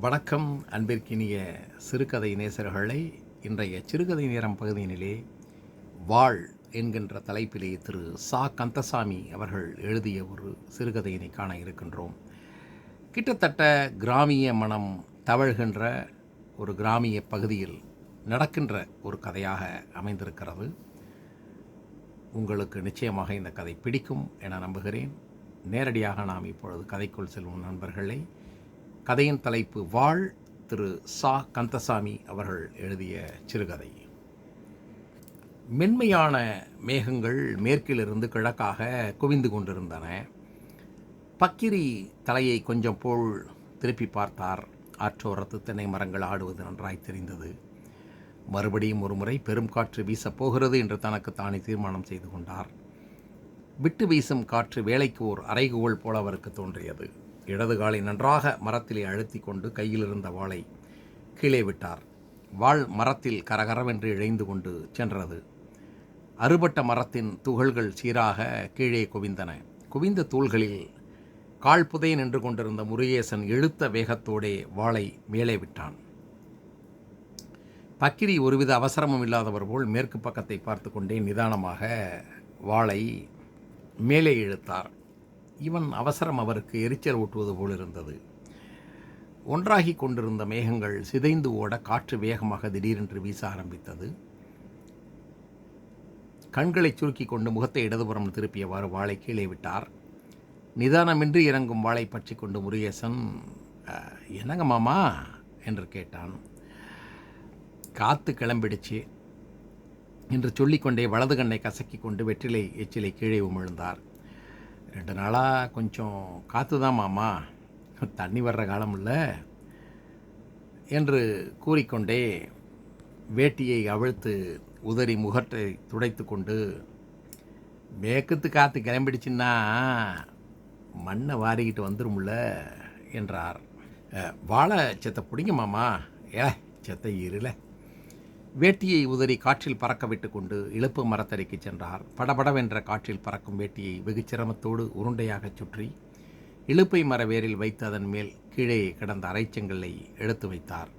வணக்கம் அன்பிற்கினிய சிறுகதை நேசர்களை. இன்றைய சிறுகதை நேரம் பகுதியினிலே வாழ் என்கின்ற தலைப்பிலே திரு. சா. கந்தசாமி அவர்கள் எழுதிய ஒரு சிறுகதையினை காண இருக்கின்றோம். கிட்டத்தட்ட கிராமிய மனம் தவழ்கின்ற ஒரு கிராமிய பகுதியில் நடக்கின்ற ஒரு கதையாக அமைந்திருக்கிறது. உங்களுக்கு நிச்சயமாக இந்த கதை பிடிக்கும் என நம்புகிறேன். நேரடியாக நாம் இப்பொழுது கதைக்குள் செல்வோம் நண்பர்களை. கதையின் தலைப்பு வாழ் திரு சா கந்தசாமி அவர்கள் எழுதிய சிறுகதை. மென்மையான மேகங்கள் மேற்கிலிருந்து கிழக்காக குவிந்து கொண்டிருந்தன. பக்கிரி தலையை கொஞ்சம் போல் திருப்பி பார்த்தார். ஆற்றோரத்து தென்னை மரங்கள் ஆடுவது நன்றாய் தெரிந்தது. மறுபடியும் ஒரு முறை பெரும் காற்று வீசப் போகிறது என்று தனக்கு தானே தீர்மானம் செய்து கொண்டார். விட்டு வீசும் காற்று வேலைக்கு ஓர் அறைகோல் போல அவருக்கு தோன்றியது. இடது காலை நன்றாக மரத்திலே அழுத்தி கொண்டு கையில் இருந்த வாளை கீழே விட்டார். வாள் மரத்தில் கரகரவென்று இழைந்து கொண்டு சென்றது. அறுபட்ட மரத்தின் துகள்கள் சீராக கீழே குவிந்தன. குவிந்த தூள்களில் கால் புதை நின்று கொண்டிருந்த முருகேசன் இழுத்த வேகத்தோடே வாளை மேலே விட்டான். பக்கிரி ஒருவித அவசரமும் இல்லாதவர் போல் மேற்கு பக்கத்தை பார்த்து கொண்டே நிதானமாக வாளை மேலே இழுத்தார். இவன் அவசரம் அவருக்கு எரிச்சல் ஊட்டுவது போல் இருந்தது. ஒன்றாகி கொண்டிருந்த மேகங்கள் சிதைந்து ஓட காற்று வேகமாக திடீரென்று வீச ஆரம்பித்தது. கண்களை சுருக்கி கொண்டு முகத்தை இடதுபுறம் திருப்பியவாறு வாளை கீழே விட்டார். நிதானமின்றி இறங்கும் வாளை பற்றி கொண்டு முருகேசன் என்னங்க மாமா? என்று கேட்டான். காத்து கிளம்பிடுச்சு என்று சொல்லிக்கொண்டே வலது கண்ணை கசக்கி கொண்டு வெற்றிலை எச்சிலை கீழே உமிழ்ந்தார். ரெண்டு நாளாக கொஞ்சம் காற்று தான் மாமா. தண்ணி வர்ற காலம் இல்லை என்று கூறிக்கொண்டே வேட்டியை அவிழ்த்து உதறி முகத்தை துடைத்து கொண்டு மேக்கத்து காற்று கிளம்பிடுச்சுன்னா மண்ணை வாரிக்கிட்டு வந்துடும்ல என்றார். வாழை செத்தை பிடிங்க மாமா. ஏ செத்தை இருலை வேட்டியை உதறி காற்றில் பறக்க விட்டு கொண்டு இழுப்பு மரத்தறைக்கு சென்றார். படபடவென்ற காற்றில் பறக்கும் வேட்டியை வெகு சிரமத்தோடு உருண்டையாகச் சுற்றி இழுப்பை மர வேரில் வைத்து அதன் மேல் கீழே கிடந்த அரைச்செங்கல்லை எடுத்து வைத்தார்.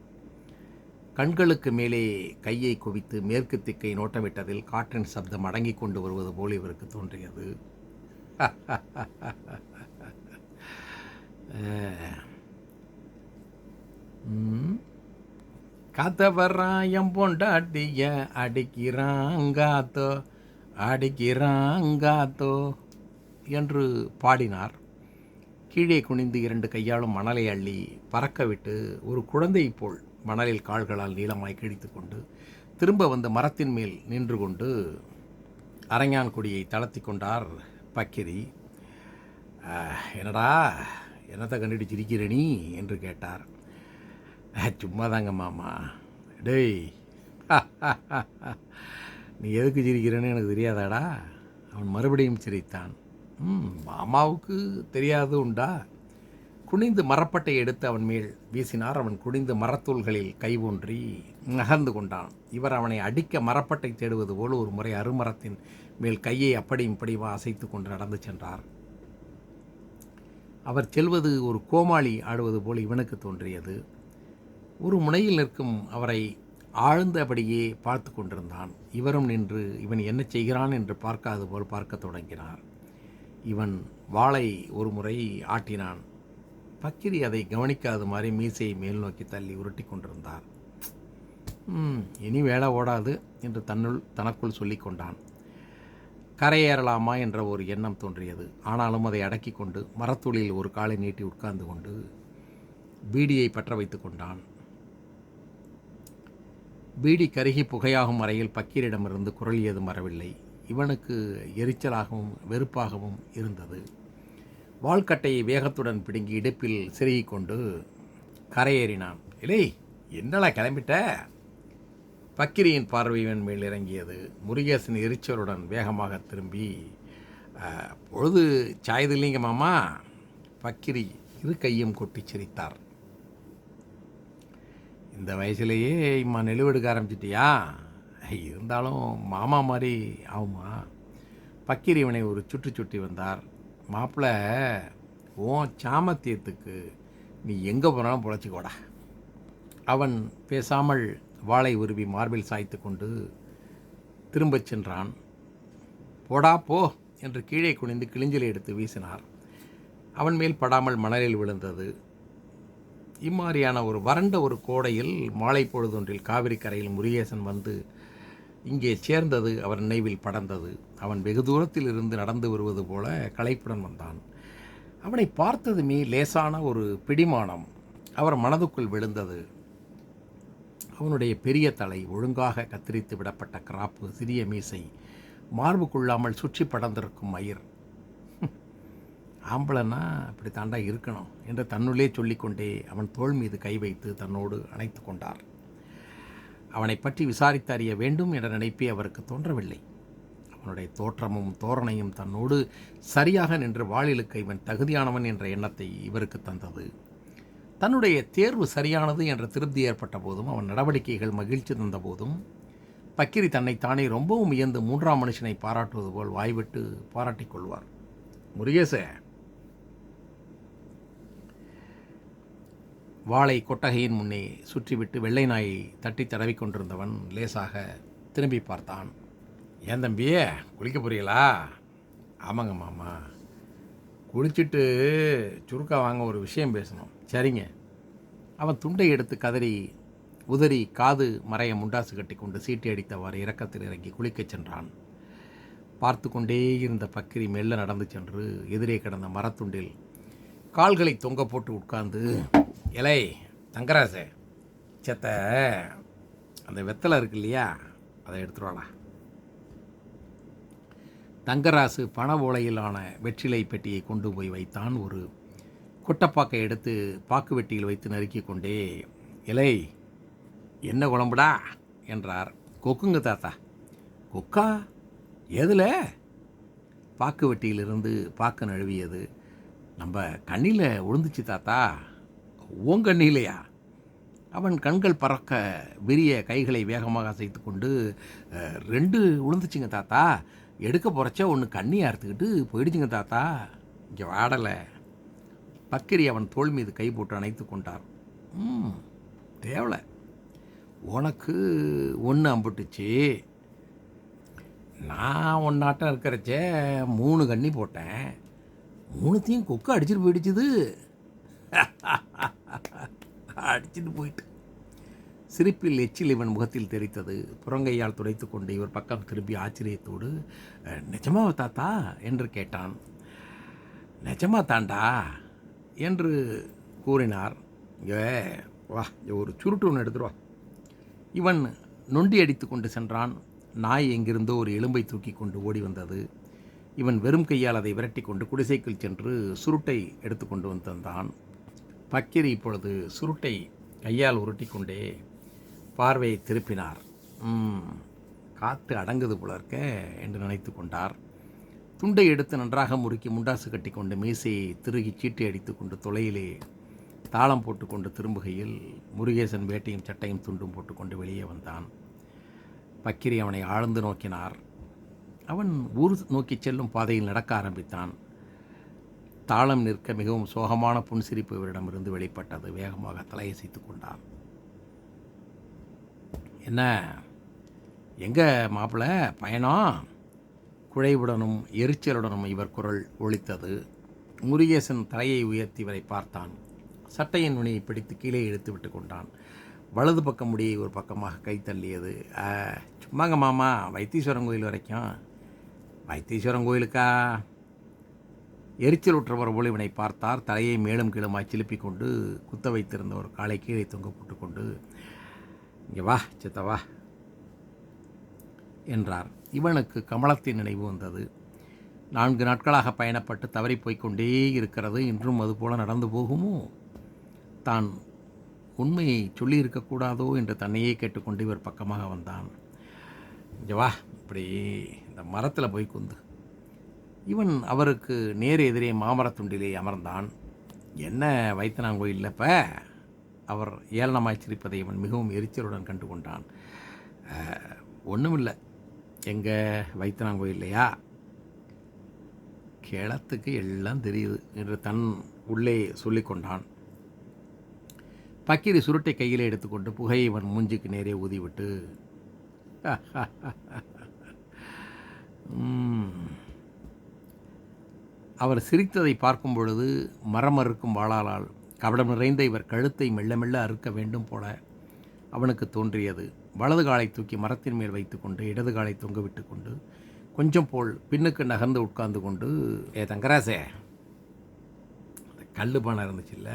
கண்களுக்கு மேலே கையை குவித்து மேற்கு திக்கை நோட்டமிட்டதில் காற்றின் சப்தம் அடங்கி கொண்டு வருவது போல் இவருக்கு தோன்றியது அஹ். ம் காத்தவராயம் பொண்டாட்டிய அடிக்கிறாங்காத்தோ அடிக்கிறாங்காத்தோ என்று பாடினார். கீழே குனிந்து இரண்டு கையாலும் மணலை அள்ளி பறக்கவிட்டு ஒரு குழந்தை போல் மணலில் கால்களால் நீளமாய் கிழித்து கொண்டு திரும்ப வந்து மரத்தின் மேல் நின்று கொண்டு அரங்கான் கொடியை தளர்த்தி கொண்டார் பக்கிரி. என்னடா என்னத்தை கண்டுட்டு சிரிக்கிற நீ? என்று கேட்டார். சும்மா சும்மாதாங்க மாமா. டேய். நீ எதுக்கு சிரிக்கிறேன்னு எனக்கு தெரியாதாடா. அவன் மறுபடியும் சிரித்தான். ம் மாமாவுக்கு தெரியாது உண்டா? குனிந்து மரப்பட்டை எடுத்து அவன் மேல் வீசினார். அவன் குனிந்து மரத்தூள்களில் கை ஊன்றி நகர்ந்து கொண்டான். இவர் அவனை அடிக்க மரப்பட்டை தேடுவது போல் ஒரு முறை அருமரத்தின் மேல் கையை அப்படியும் இப்படியுமா அசைத்து கொண்டு நடந்து சென்றார். அவர் செல்வது ஒரு கோமாளி ஆடுவது போல் இவனுக்கு தோன்றியது. ஒரு முனையில் நிற்கும் அவரை ஆழ்ந்தபடியே பார்த்து கொண்டிருந்தான். இவரும் நின்று இவன் என்ன செய்கிறான்? என்று பார்க்காது போல் பார்க்கத் தொடங்கினார். இவன் வாளை ஒரு முறை ஆட்டினான். பக்கிரி அதை கவனிக்காத மாதிரி மீசையை மேல் நோக்கி தள்ளி உருட்டி கொண்டிருந்தார். இனி வேலை ஓடாது என்று தன்னுள் தனக்குள் சொல்லி கொண்டான். கரையேறலாமா? என்ற ஒரு எண்ணம் தோன்றியது. ஆனாலும் அதை அடக்கி கொண்டு மரத்துளியில் ஒரு காலை நீட்டி உட்கார்ந்து கொண்டு பீடியை பற்ற வைத்து கொண்டான். பீடி கருகி புகையாகும் வரையில் பக்கீரிடமிருந்து குரல் ஏதும் வரவில்லை. இவனுக்கு எரிச்சலாகவும் வெறுப்பாகவும் இருந்தது. வாள்கட்டையை வேகத்துடன் பிடுங்கி இடுப்பில் செருகிக் கொண்டு கரையேறினான். இல்லை என்னடா கிளம்பிட்ட? பக்கிரியின் பார்வையின் மேல் இறங்கியது. முருகேசன் எரிச்சலுடன் வேகமாக திரும்பி பொழுது சாயுது இல்லைங்க மாமா. பக்கிரி இரு கையும் கொட்டி சிரித்தார். இந்த வயசுலேயே இம்மா நெழுவெடுக்க ஆரம்பிச்சிட்டியா? இருந்தாலும் மாமா மாதிரி ஆகுமா? பக்கீர் இவனை ஒரு சுற்றி சுற்றி வந்தார். மாப்பிள்ளை ஓ சாமத்தியத்துக்கு நீ எங்கே போனாலும் பொழைச்சிக்கோடா. அவன் பேசாமல் வாளை உருவி மார்பில் சாய்த்து கொண்டு திரும்பச் சென்றான். போடா போ என்று கீழே குனிந்து கிளிஞ்சலை எடுத்து வீசினார். அவன் மேல் படாமல் மணலில் விழுந்தது. இம்மாதிரியான ஒரு வறண்ட ஒரு கோடையில் மாலை பொழுதொன்றில் காவிரி கரையில் முருகேசன் வந்து இங்கே சேர்ந்தது அவர் நினைவில் படர்ந்தது. அவன் வெகு தூரத்தில் இருந்து நடந்து வருவது போல களைப்புடன் வந்தான். அவனை பார்த்ததுமே லேசான ஒரு பிடிமானம். அவர் மனதுக்குள் விழுந்தது. அவனுடைய பெரிய தலை ஒழுங்காக கத்தரித்து விடப்பட்ட கிராப்பு சிறிய மீசை மார்பு கொள்ளாமல் சுற்றி படர்ந்திருக்கும் மயிர். ஆம்பளைன்னா இப்படி தாண்டா இருக்கணும் என்று தன்னுள்ளே சொல்லிக்கொண்டே அவன் தோள் மீது கை வைத்து தன்னோடு அணைத்து கொண்டார். அவனை பற்றி விசாரித்து அறிய வேண்டும் என்ற நினைப்பே அவருக்கு தோன்றவில்லை. அவனுடைய தோற்றமும் தோரணையும் தன்னோடு சரியாக நின்று வாழிலுக்கு இவன் தகுதியானவன் என்ற எண்ணத்தை இவருக்கு தந்தது. தன்னுடைய தேர்வு சரியானது என்ற திருப்தி ஏற்பட்ட போதும் அவன் நடவடிக்கைகள் மகிழ்ச்சி தந்த போதும் பக்கிரி தன்னைத்தானே ரொம்பவும் உயர்ந்து மூன்றாம் மனுஷனை பாராட்டுவது போல் வாய்விட்டு பாராட்டிக் கொள்வார். முருகேச! வாளை கொட்டகையின் முன்னே சுற்றிவிட்டு வெள்ளை நாயை தட்டி தடவி கொண்டிருந்தவன் லேசாக திரும்பி பார்த்தான். ஏன் தம்பியே குளிக்க போறீங்களா? ஆமாங்க மாமா. குளிச்சுட்டு சுருக்கா வாங்க ஒரு விஷயம் பேசணும். சரிங்க. அவன் துண்டை எடுத்து கதறி உதறி காது மறைய முண்டாசு கட்டி கொண்டு சீட்டி அடித்தவாறு இறக்கத்தில் இறங்கி குளிக்கச் சென்றான். பார்த்து கொண்டே இருந்த பக்கிரி மெல்ல நடந்து சென்று எதிரே கிடந்த மரத்துண்டில் கால்களை தொங்க போட்டு உட்கார்ந்து இலை தங்கராசு. சேத்த அந்த வெத்தலை இருக்கு இல்லையா அதை எடுத்துருவாடா தங்கராசு பண ஓலையிலான வெற்றிலை பெட்டியை கொண்டு போய் வைத்தான். ஒரு கொட்டப்பாக்கை எடுத்து பாக்கு வெட்டியில் வைத்து நறுக்கி கொண்டே இலை என்ன குழம்புடா? என்றார். கொக்குங்க தாத்தா. கொக்கா? எதில்? பாக்கு வெட்டியிலிருந்து பாக்கு நழுவியது. நம்ம கண்ணில் விழுந்துச்சு தாத்தா. உன் கண்ணிலையா அவன் கண்கள் பறக்க விரிய கைகளை வேகமாக அசைத்து கொண்டு ரெண்டு விழுந்துச்சுங்க தாத்தா. எடுக்க போகிறச்ச ஒன்று கண்ணி அறுத்துக்கிட்டு போயிடுச்சுங்க தாத்தா. இங்கே வாடலை. பக்கிரி அவன் தோள் மீது கை போட்டு அணைத்து கொண்டார். ம் தேவலை. உனக்கு ஒன்று அம்பிட்டுச்சு. நான் ஒன்னாட்டம் இருக்கிறச்ச மூணு கண்ணி போட்டேன். மூணுத்தையும் கொக்கு அடிச்சிட்டு போயிடுச்சுது. அடிச்சுட்டு போயிட்டு. சிரிப்பில் எச்சில் இவன் முகத்தில் தெரித்தது. புறங்கையால் துடைத்து கொண்டு இவர் பக்கம் திரும்பி ஆச்சரியத்தோடு நிஜமாவா தாத்தா? என்று கேட்டான். நிஜமா தாண்டா? என்று கூறினார். ஏ வா ஒரு சுருட்டு ஒன்று எடுத்துருவா இவன் நொண்டி அடித்து கொண்டு சென்றான். நாய் எங்கிருந்தோ ஒரு எலும்பை தூக்கி கொண்டு ஓடி வந்தது. இவன் வெறும் கையால் அதை விரட்டி கொண்டு குடிசைக்குள் சென்று சுருட்டை எடுத்துக்கொண்டு வந்தான் பக்கிரி இப்பொழுது சுருட்டை கையால் உருட்டி கொண்டே பார்வையை திருப்பினார். காற்று காத்து அடங்குது போல இருக்க என்று நினைத்து கொண்டார். துண்டை எடுத்து நன்றாக முறுக்கி முண்டாசு கட்டி கொண்டு மீசையை திருகி சீட்டை அடித்து கொண்டு தொலையிலே தாளம் போட்டுக்கொண்டு திரும்புகையில் முருகேசன் வேட்டையும் சட்டையும் துண்டும் போட்டுக்கொண்டு வெளியே வந்தான். பக்கிரி அவனை ஆழ்ந்து நோக்கினார். அவன் ஊர் நோக்கி செல்லும் பாதையில் நடக்க ஆரம்பித்தான். தாளம் நிற்க மிகவும் சோகமான புன்சிரிப்பு இவரிடமிருந்து வெளிப்பட்டது. வேகமாக தலையசைத்து கொண்டான். என்ன? எங்கே மாப்பிள்ள பயணம் குழைவுடனும் எரிச்சலுடனும் இவர் குரல் ஒழித்தது முருகேசன் தலையை உயர்த்தி இவரை பார்த்தான். சட்டையின் நுனியை பிடித்து கீழே இழுத்து விட்டு கொண்டான். வலது பக்கம் முடியை ஒரு பக்கமாக கை தள்ளியது. "ஆ, சும்மாங்க மாமா. வைத்தீஸ்வரன் கோயில் வரைக்கும். வைத்தீஸ்வரன் கோயிலுக்கா? எரிச்சல் உற்றவர் போல இவனை பார்த்தார். தலையை மேலும் கீழுமாய் சிலுப்பி கொண்டு குத்த வைத்திருந்த ஒரு காலை கீழே தொங்க போட்டுக்கொண்டு இங்கே வா சித்தவா என்றார். இவனுக்கு கமலத்தின் நினைவு வந்தது. நான்கு நாட்களாக பயணப்பட்டு தவறி போய்க்கொண்டே இருக்கிறது. இன்றும் அதுபோல நடந்து போகுமோ? தான் உண்மையை சொல்லியிருக்கக்கூடாதோ என்று தன்னையே கேட்டுக்கொண்டு இவர் பக்கமாக வந்தான். இங்கே வா இப்படி இந்த மரத்தில் போய் குந்து. இவன் அவருக்கு நேர் எதிரே மாமரத்துண்டிலே அமர்ந்தான். என்ன வைத்தனாங்கோயில் இப்போ அவர் ஏளனமாய் சிரிப்பதை இவன் மிகவும் எரிச்சலுடன் கண்டு கொண்டான் ஒன்றுமில்லை எங்கே வைத்தனாங்கோயில்லையா கிளத்துக்கு எல்லாம் தெரியுது என்று தன் உள்ளே சொல்லிக்கொண்டான் பக்கிரி சுருட்டை கையில் எடுத்துக்கொண்டு புகையை இவன் மூஞ்சுக்கு நேரே ஊதிவிட்டு ம். அவர் சிரித்ததை பார்க்கும் பொழுது மரம் அறுக்கும் வாளாலால் கபடம் நிறைந்த இவர் கழுத்தை மெல்ல மெல்ல அறுக்க வேண்டும் போல அவனுக்கு தோன்றியது. வலது காலை தூக்கி மரத்தின் மேல் வைத்துக்கொண்டு இடது காலை தொங்கவிட்டு கொண்டு கொஞ்சம் போல் பின்னுக்கு நகர்ந்து உட்கார்ந்து கொண்டு ஏ தங்கராசே அந்த கல் பானை இருந்துச்சுல்ல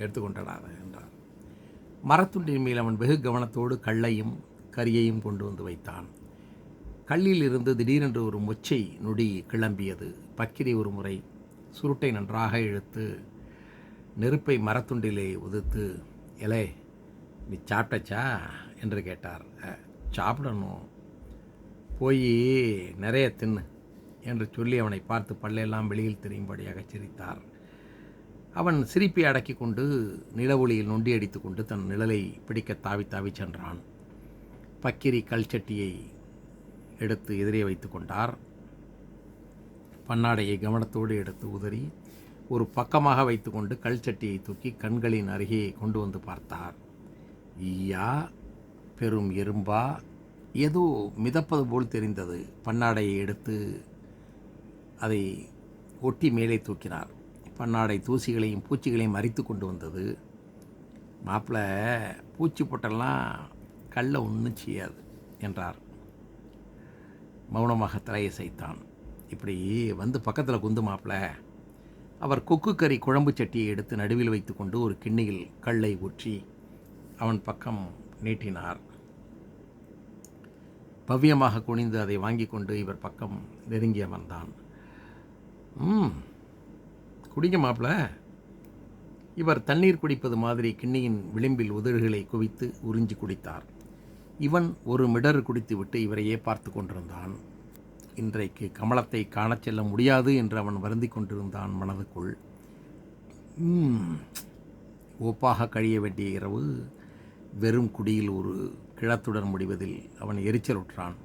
எடுத்துக்கொண்டடா அதை என்றார் மரத்துண்டின் மேல் அவன் வெகு கவனத்தோடு கல்லையும் கரியையும் கொண்டு வந்து வைத்தான். கல்லில் இருந்து திடீரென்று ஒரு மொச்சை நொடி கிளம்பியது. பக்கிரி ஒரு முறை சுருட்டை நன்றாக இழுத்து நெருப்பை மரத்துண்டிலே உதித்து எலே நீ சாப்பிட்டச்சா? என்று கேட்டார். சாப்பிடணும். போய் நிறைய தின்னு என்று சொல்லி அவனை பார்த்து பல்லையெல்லாம் வெளியில் தெரியும்படியாக சிரித்தார். அவன் சிரிப்பை அடக்கி கொண்டு நிலவொளியில் நொண்டி அடித்து கொண்டு தன் நிழலை பிடிக்க தாவி தாவி சென்றான். பக்கிரி கல் சட்டியை எடுத்து எதிரே வைத்து கொண்டார். பன்னாடையை கவனத்தோடு எடுத்து உதறி ஒரு பக்கமாக வைத்துக்கொண்டு கல் சட்டியை தூக்கி கண்களின் அருகே கொண்டு வந்து பார்த்தார். ஈயா பெரும் எறும்பா ஏதோ மிதப்பது போல் தெரிந்தது. பன்னாடையை எடுத்து அதை ஒட்டி மேலே தூக்கினார். பன்னாடை தூசிகளையும் பூச்சிகளையும் அரித்து கொண்டு வந்தது. மாப்பிள்ளை பூச்சி பொட்டெல்லாம் கல்லை ஒன்றும் செய்யாது என்றார். மௌனமாக தலையசைத்தான் இப்படி வந்து பக்கத்தில் குந்து மாப்பிள்ளை அவர் கொக்கு கறி குழம்பு சட்டியை எடுத்து நடுவில் வைத்துக்கொண்டு ஒரு கிண்ணியில் கல்லை ஊற்றி அவன் பக்கம் நீட்டினார். பவ்யமாக குனிந்து அதை வாங்கி கொண்டு இவர் பக்கம் நெருங்கி அமர்ந்தான். ம் குடிங்க மாப்பிள இவர் தண்ணீர் குடிப்பது மாதிரி கிண்ணியின் விளிம்பில் உதடுகளை குவித்து உறிஞ்சி குடித்தார். இவன் ஒரு மிடர் குடித்துவிட்டு இவரையே பார்த்து கொண்டிருந்தான். இன்றைக்கு கமலத்தை காணச் செல்ல முடியாது என்று அவன் வருந்திக் கொண்டிருந்தான் மனதுக்குள். ஓப்பாக கழிய வேண்டிய இரவு. வெறும் குடியில் ஒரு கிழத்துடன் முடிவதில் அவன் எரிச்சலுற்றான்.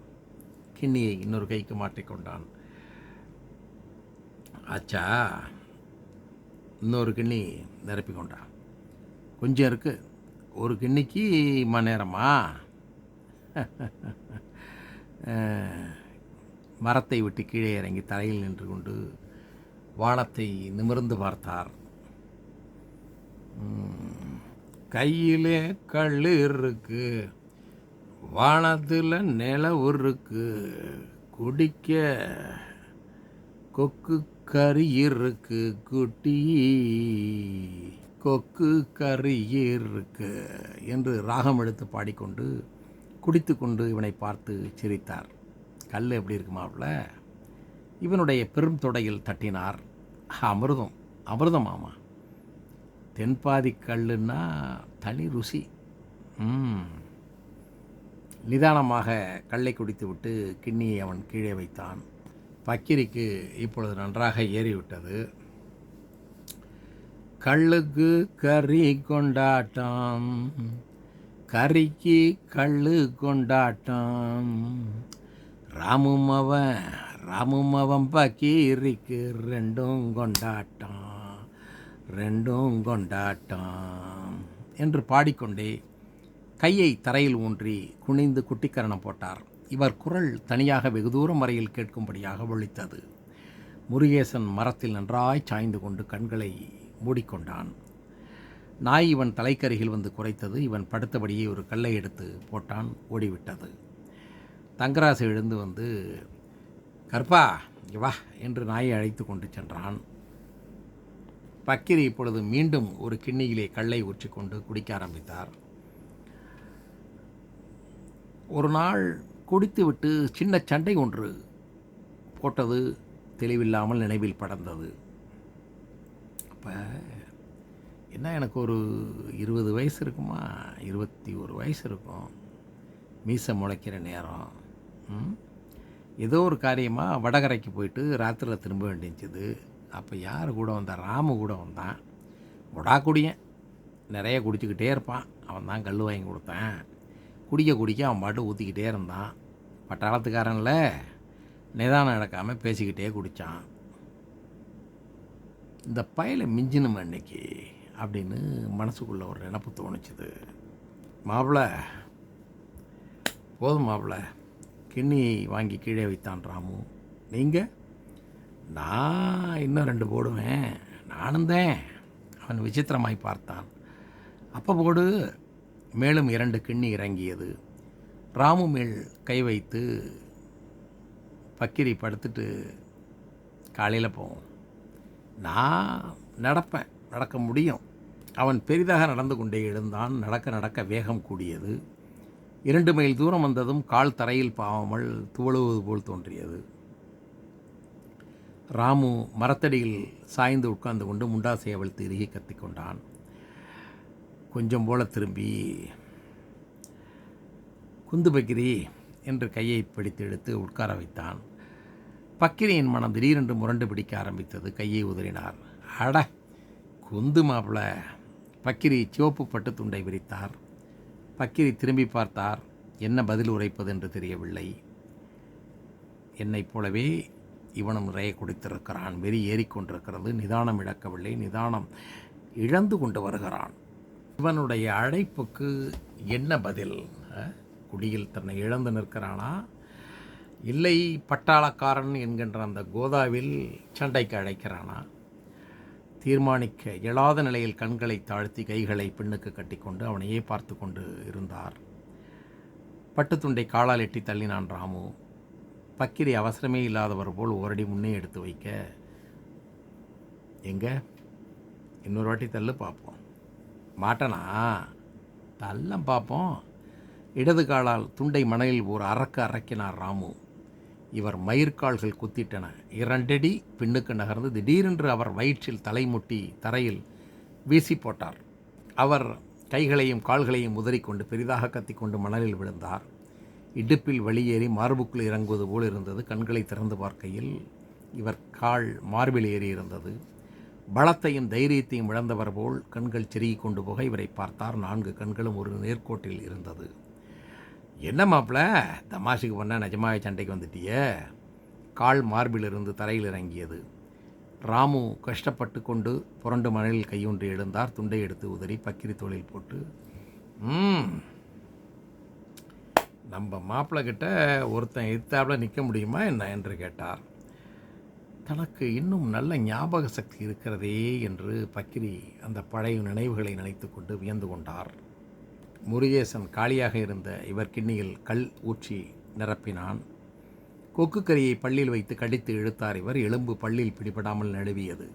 கிண்ணியை இன்னொரு கைக்கு மாட்டிக்கொண்டான் ஆச்சா இன்னொரு கிண்ணி நிரப்பிக்கொண்டான் கொஞ்சம் இருக்குது ஒரு கிண்ணிக்கு மணி நேரமா? மரத்தை விட்டு கீழே இறங்கி தரையில் நின்று கொண்டு வானத்தை நிமிர்ந்து பார்த்தார். கையிலே கல் இருக்கு வானத்தில் நிலவு இருக்கு குடிக்க கொக்கு கறி இருக்கு குட்டி கொக்கு கறி இருக்கு என்று ராகம் எடுத்து பாடிக்கொண்டு குடித்துக்கொண்டு இவனை பார்த்து சிரித்தார். கல் எப்படி இருக்குமாப்ல இவனுடைய பெரும் தொடையில் தட்டினார். அமிர்தம் அமிர்தம் ஆமாம் தென்பாதி கல்லுன்னா தனி ருசி. நிதானமாக கல்லை குடித்துவிட்டு கிண்ணியை அவன் கீழே வைத்தான். பக்கிரிக்கு இப்பொழுது நன்றாக ஏறிவிட்டது. கள்ளுக்கு கறி கொண்டாட்டம். கறிக்கு கள்ளு கொண்டாட்டம். ராமும் அவன் ராமும் அவன் பக்கீரிக்கு ரெண்டும் கொண்டாட்டம். ரெண்டும் கொண்டாட்டம் என்று பாடிக்கொண்டே கையை தரையில் ஊன்றி குனிந்து குட்டிக்கரணம் போட்டார். இவர் குரல் தனியாக வெகு தூரம் வரையில் கேட்கும்படியாக ஒழித்தது. முருகேசன் மரத்தில் நன்றாய் சாய்ந்து கொண்டு கண்களை மூடிக்கொண்டான். நாய் இவன் தலைக்கருகில் வந்து குறைத்தது இவன் படுத்தபடியே ஒரு கல்லை எடுத்து போட்டான். ஓடிவிட்டது. தங்கராசு எழுந்து வந்து கற்பா வா என்று நாயை அழைத்து கொண்டு சென்றான். பக்கிரி இப்பொழுது மீண்டும் ஒரு கிண்ணியிலே கல்லை ஊற்றிக்கொண்டு குடிக்க ஆரம்பித்தார். ஒரு நாள் குடித்துவிட்டு சின்ன சண்டை ஒன்று போட்டது தெளிவில்லாமல் நினைவில் படர்ந்தது அப்போ என்ன எனக்கு ஒரு இருபது வயசு இருக்குமா? இருபத்தி ஒரு வயசு இருக்கும். மீசை முளைக்கிற நேரம். ஏதோ ஒரு காரியமாக வடகரைக்கு போயிட்டு ராத்திரியில் திரும்ப வேண்டியது அப்போ யார் கூட வந்தான் ராமு கூட வந்தான். உடா குடியன். நிறைய குடிச்சிக்கிட்டே இருப்பான். அவன் தான் கல் வாங்கி கொடுத்தேன். குடிக்க குடிக்க அவன் பாட்டு ஊற்றிக்கிட்டே இருந்தான். பட்டாளத்துக்காரன்ல நிதானம் நடக்காமல் பேசிக்கிட்டே குடித்தான் இந்த பயலை மிஞ்சினும் அன்னைக்கு அப்படின்னு மனசுக்குள்ளே ஒரு நினப்பு தோணுச்சுது. மாப்பிள்ள போதும் மாப்பிள்ள கிண்ணி வாங்கி கீழே வைத்தான் ராமு. நீங்கள் நான் இன்னும் ரெண்டு போடுவேன். நானும் தான். அவன் விசித்திரமாய் பார்த்தான். அப்போ போடு. மேலும் இரண்டு கிண்ணி இறங்கியது. ராமு மேல் கை வைத்து பக்கிரி படுத்துட்டு காலையில் போவோம். நான் நடப்பேன். நடக்க முடியும். அவன் பெரிதாக நடந்து கொண்டே எழுந்தான். நடக்க நடக்க வேகம் கூடியது. இரண்டு மைல் தூரம் வந்ததும் கால் தரையில் பாவாமல் துவழுவது போல் தோன்றியது. ராமு மரத்தடியில் சாய்ந்து உட்கார்ந்து கொண்டு முண்டாசை அவிழ்த்து இறுகி கத்திக்கொண்டான் கொஞ்சம் போல திரும்பி குந்து பக்கிரி என்று கையை பிடித்து எடுத்து உட்கார வைத்தான். பக்கிரியின் மனம் திடீரென்று முரண்டு பிடிக்க ஆரம்பித்தது. கையை உதறினார். அட குந்து மாப்பிள பக்கிரி சிவப்பு பட்டு துண்டை விரித்தார். பக்கிரி திரும்பி பார்த்தார் என்ன பதில் உரைப்பது என்று தெரியவில்லை. என்னைப் போலவே இவனும் நிறைய குடித்திருக்கிறான் வெறி ஏறிக்கொண்டிருக்கிறது நிதானம் இழக்கவில்லை நிதானம் இழந்து கொண்டு வருகிறான். இவனுடைய அழைப்புக்கு என்ன பதில்? குடியில் தன்னை இழந்து நிற்கிறானா? இல்லை பட்டாளக்காரன் என்கின்ற அந்த கோதாவில் சண்டைக்கு அழைக்கிறானா? தீர்மானிக்க இயலாத நிலையில் கண்களை தாழ்த்தி கைகளை பின்னுக்கு கட்டிக்கொண்டு அவனையே பார்த்து கொண்டு இருந்தார். பட்டுத்துண்டை காலால் எட்டி தள்ளினான் ராமு. பக்கிரி அவசரமே இல்லாதவர் போல் ஓரடி முன்னே எடுத்து வைக்க. எங்க? இன்னொரு வாட்டி தள்ளு பார்ப்போம் மாட்டனா? தள்ளம் பார்ப்போம் இடது காலால் துண்டை மணலில் ஒரு அரக்க அரக்கினார் ராமு. இவர் மயிர்கால்கள் குத்திட்டன. இரண்டடி பின்னுக்கு நகர்ந்து திடீரென்று அவர் வயிற்றில் தலைமுட்டி தரையில் வீசி போட்டார். அவர் கைகளையும் கால்களையும் உதறிக்கொண்டு பெரிதாக கத்திக்கொண்டு மணலில் விழுந்தார். இடுப்பில் வெளியேறி மார்புக்குள் இறங்குவது போல் இருந்தது. கண்களை திறந்து பார்க்கையில் இவர் கால் மார்பில் ஏறி இருந்தது. பலத்தையும் தைரியத்தையும் இழந்தவர் போல் கண்கள் செருகி கொண்டு போக இவரை பார்த்தார். நான்கு கண்களும் ஒரு நேர்கோட்டில் இருந்தது. என்ன மாப்பிள? தமாஷுக்கு பண்ண நிஜமாவே சண்டைக்கு வந்துட்டியே? கால் மார்பிலிருந்து தரையில் இறங்கியது. ராமு கஷ்டப்பட்டு கொண்டு புரண்டு மணலில் கையொன்று எழுந்தார். துண்டை எடுத்து உதறி பக்கிரி தொழில் போட்டு நம்ம மாப்பிள்ளக்கிட்ட ஒருத்தன் எதிர்த்தாப்புல நிற்க முடியுமா என்ன? என்று கேட்டார். தனக்கு இன்னும் நல்ல ஞாபக சக்தி இருக்கிறதே என்று பக்கிரி அந்த பழைய நினைவுகளை நினைத்து கொண்டு வியந்து கொண்டார். முருகேசன் காலியாக இருந்த இவர் கிண்ணியில் கல் ஊற்றி நிரப்பினான். கொக்கு கறியை பள்ளியில் வைத்து கடித்து இழுத்தார் இவர். எலும்பு பள்ளியில் பிடிபடாமல் நழுவியது.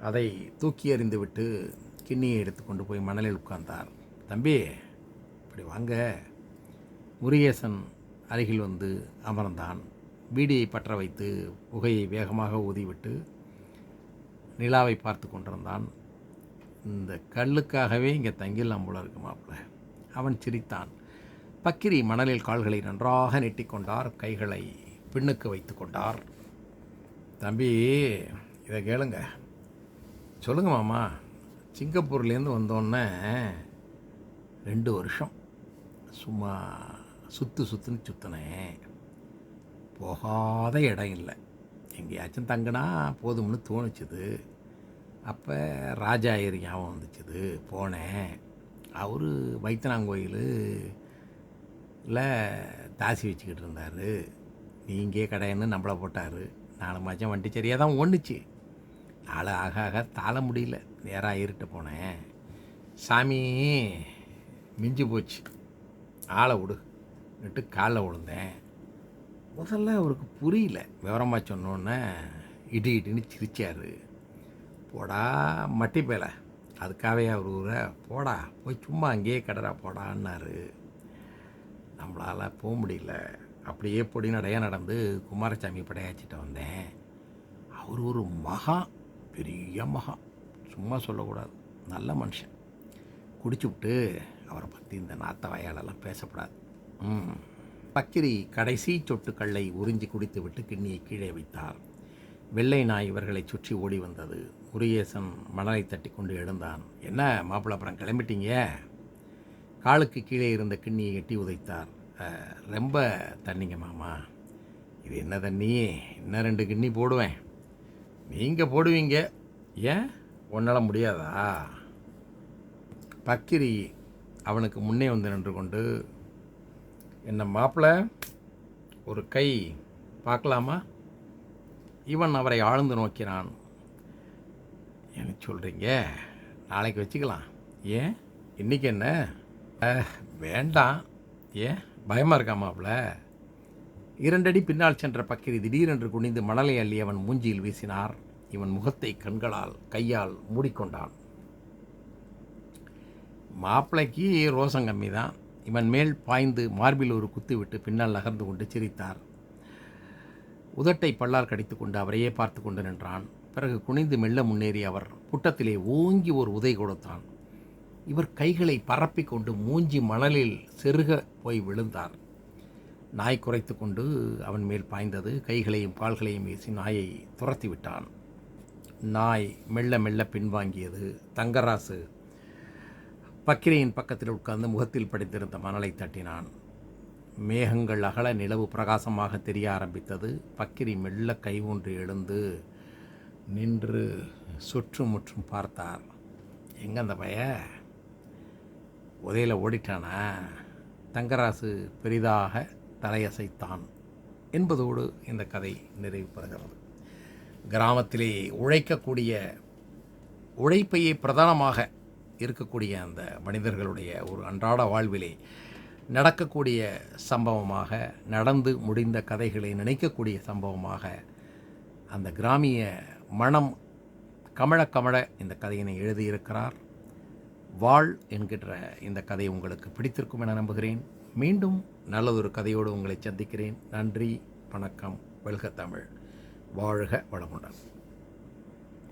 அதை தூக்கி எறிந்துவிட்டு கிண்ணியை எடுத்துக்கொண்டு போய் மணலில் உட்கார்ந்தார். தம்பி இப்படி வாங்க. முருகேசன் அருகில் வந்து அமர்ந்தான். பீடியை பற்ற வைத்து புகையை வேகமாக ஊதிவிட்டு நிலாவை பார்த்து கொண்டிருந்தான். இந்த கல்லுக்காகவே இங்கே தங்கிடலாம் போல இருக்கு மாப்பிள்ள அவன் சிரித்தான். பக்கிரி மணலில் கால்களை நன்றாக நெட்டிக்கொண்டார் கைகளை பின்னுக்கு வைத்து கொண்டார். தம்பி இதை கேளுங்க. சொல்லுங்க மாமா. சிங்கப்பூர்லேருந்து வந்தோன்னே ரெண்டு வருஷம். சும்மா சுற்று சுற்றுன்னு சுற்றினேன் போகாத இடம் இல்லை. எங்கேயாச்சும் தங்கினா போதும்னு தோணுச்சுது. அப்போ ராஜா ஏரி ஞாபகம் வந்துச்சுது. போனேன். அவர் வைத்தனாங்கோயில் இல்லை தாசி வச்சுக்கிட்டு இருந்தார். நீங்கள் கடையன்னு நம்மளை போட்டார். நாலு மாதம் வண்டி சரியாக தான் ஒன்றுச்சு நாள் ஆக ஆக தாள முடியல. நேராக ஏறிட்டு போனேன். சாமி மிஞ்சி போச்சு. ஆளை விடுட்டு காலில் விழுந்தேன் முதல்ல அவருக்கு புரியல. விவரமாக சொன்னோன்னே இடி இடின்னு சிரிச்சார். போடா மட்டி பேலை. அதுக்காகவே அவர் ஊரை போடா போய் சும்மா அங்கேயே கடறா போடான்னாரு. நம்மளால் போக முடியல. அப்படியே பொடி நடையாக நடந்து குமாரசாமி படையாச்சிட்ட வந்தேன். அவர் ஒரு மகா பெரிய மகா. சும்மா சொல்லக்கூடாது. நல்ல மனுஷன். குடிச்சு விட்டு அவரை பற்றி இந்த நாத்த வயாலெல்லாம் பேசக்கூடாது. ம். பக்கிரி கடைசி சொட்டு கல்லை உறிஞ்சி குடித்து விட்டு கிண்ணியை கீழே வைத்தார். வெள்ளை நாய் இவர்களை சுற்றி ஓடி வந்தது. குரியேசன் மணலை தட்டி கொண்டு எழுந்தான். என்ன மாப்பிள்ள அப்புறம் கிளம்பிட்டீங்க? காலுக்கு கீழே இருந்த கிண்ணியை எட்டி உதைத்தார். ரொம்ப தண்ணிங்க மாமா. இது என்ன தண்ணி? இன்னும் ரெண்டு கிண்ணி போடுவேன். நீங்கள் போடுவீங்க. ஏன்? உன்னால் முடியாதா? பக்கிரி அவனுக்கு முன்னே வந்து நின்று கொண்டு என்ன மாப்பிள ஒரு கை பார்க்கலாமா? இவன் அவரை ஆழ்ந்து நோக்கினான். எனக்கு சொல்கிறீங்க நாளைக்கு வச்சுக்கலாம். ஏன்? இன்றைக்கி என்ன? வேண்டாம். ஏன்? பயமாக இருக்கா மாப்பிள? இரண்டடி பின்னால் சென்ற பக்கிரி திடீரென்று குனிந்து மணலை அள்ளி அவன் மூஞ்சியில் வீசினார். இவன் முகத்தை கண்களால் கையால் மூடிக்கொண்டான். மாப்பிளைக்கு ரோசம் கம்மி தான் இவன் மேல் பாய்ந்து மார்பில் ஒரு குத்து விட்டு பின்னால் நகர்ந்து கொண்டு சிரித்தார். உதட்டை பல்லால் கடித்துக் கொண்டு அவரையே பார்த்து கொண்டு நின்றான். பிறகு குனிந்து மெல்ல முன்னேறி அவர் புட்டத்திலே ஓங்கி ஒரு உதை கொடுத்தான். இவர் கைகளை பரப்பிக் கொண்டு மூஞ்சி மணலில் செருக போய் விழுந்தார். நாய் குறைத்து கொண்டு அவன் மேல் பாய்ந்தது. கைகளையும் கால்களையும் வீசி நாயை துரத்தி விட்டான். நாய் மெல்ல மெல்ல பின்வாங்கியது. தங்கராசு பக்கிரியின் பக்கத்தில் உட்கார்ந்து முகத்தில் படித்திருந்த மணலை தட்டினான். மேகங்கள் அகல நிலவு பிரகாசமாக தெரிய ஆரம்பித்தது. பக்கிரி மெல்ல கை ஒன்று எழுந்து நின்று சுற்றுமுற்றும் பார்த்தார். எங்கே அந்த பைய? உதையில் ஓடிட்டானா? தங்கராசு பெரிதாக தலையசைத்தான் என்பதோடு இந்த கதை நிறைவு பெறுகிறது கிராமத்திலே உழைக்கக்கூடிய உழைப்பையே பிரதானமாக இருக்கக்கூடிய அந்த மனிதர்களுடைய ஒரு அன்றாட வாழ்விலே நடக்கக்கூடிய சம்பவமாக நடந்து முடிந்த கதைகளை நினைக்கக்கூடிய சம்பவமாக அந்த கிராமிய மனம் கமழ கமழ இந்த கதையினை எழுதியிருக்கிறார். வாழ் என்கின்ற இந்த கதை உங்களுக்கு பிடித்திருக்கும் என நம்புகிறேன். மீண்டும் நல்லதொரு கதையோடு உங்களை சந்திக்கிறேன். நன்றி வணக்கம் வெல்க தமிழ். வாழ்க வளமுடன்.